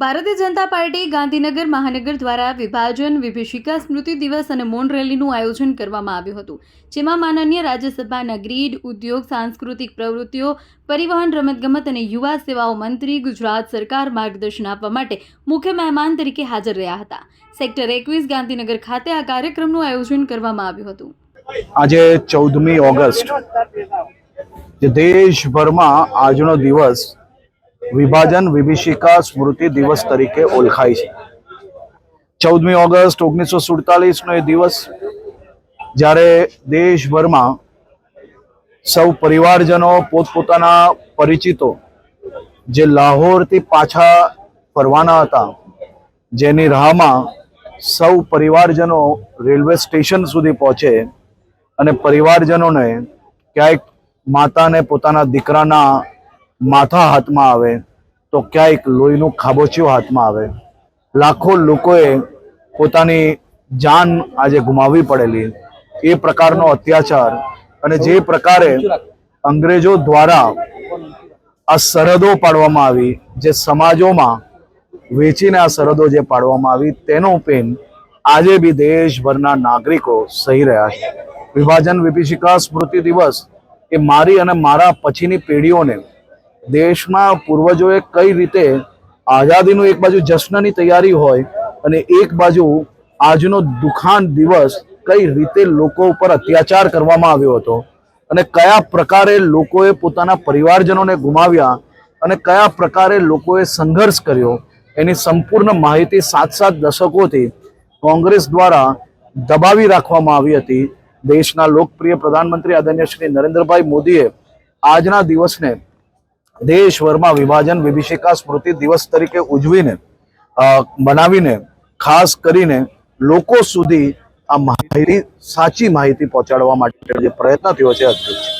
Bharatiya Janata party Gandhinagar મહાનગર દ્વારા વિભાજન, વિભીષિકા સ્મૃતિ દિવસ અને મૌન રેલીનું આયોજન કરવામાં આવ્યું હતું, જેમાં માનનીય રાજ્યસભાના ગ્રીડ, ઉદ્યોગ, સાંસ્કૃતિક પ્રવૃત્તિઓ, પરિવહન, રમતગમત અને યુવા સેવાઓ મંત્રી, ગુજરાત સરકાર માર્ગદર્શન આપવા માટે મુખ્ય મહેમાન તરીકે હાજર રહ્યા હતા. સેક્ટર એકવીસ ગાંધીનગર ખાતે આ કાર્યક્રમનું આયોજન કરવામાં આવ્યું હતું. આજે ચૌદમી ઓગસ્ટ દેશભરમાં આજનો દિવસ વિભાજન વિભીષિકા સ્મૃતિ દિવસ તરીકે ઓળખાય છે. ચૌદમી ઓગસ્ટ ઓગણીસો સુડતાલીસનો એ દિવસ જ્યારે દેશભરમાં સૌ પરિવારજનો પોતપોતાના પરિચિતો જે લાહોરથી પાછા ફરવાના હતા, જેની રાહમાં સૌ પરિવારજનો રેલવે સ્ટેશન સુધી પહોંચે અને પરિવારજનોને ક્યાંક માતાને પોતાના દીકરાના માથા હાથમાં આવે, તો ક્યાંક લોહીનું ખાબોચિયું હાથમાં આવે. લાખો લોકોએ પોતાની જાન આજે ગુમાવી પડેલી. એ પ્રકારનો અત્યાચાર અને જે પ્રકારે અંગ્રેજો દ્વારા આ સરહદો પાડવામાં આવી, જે સમાજોમાં વેચીને આ સરહદો જે પાડવામાં આવી, તેનો પેન આજે બી દેશભરના નાગરિકો સહી રહ્યા છે. વિભાજન વિભીષિકા સ્મૃતિ દિવસ એ મારી અને મારા પછીની પેઢીઓને દેશના પૂર્વજોએ કઈ રીતે આઝાદીનું એક બાજુ જશ્નની તૈયારી હોય અને એક બાજુ આજનો દુખાન દિવસ કઈ રીતે લોકો ઉપર અત્યાચાર કરવામાં આવ્યો હતો અને કયા પ્રકારે લોકોએ પોતાના પરિવારજનોને ગુમાવ્યા અને કયા પ્રકારે લોકોએ સંઘર્ષ કર્યો એની સંપૂર્ણ માહિતી સાત સાત દશકોથી કોંગ્રેસ દ્વારા દબાવી રાખવામાં આવી હતી. દેશના લોકપ્રિય પ્રધાનમંત્રી આદરણીય શ્રી નરેન્દ્રભાઈ મોદીએ આજના દિવસને દેશભરમાં વિભાજન વિભીષિકા સ્મૃતિ દિવસ તરીકે ઉજવીને બનાવીને ખાસ કરીને લોકો સુધી આ માહિતી, સાચી માહિતી પહોંચાડવા માટે જે પ્રયત્ન થયો છે, અદ્ભુત છે.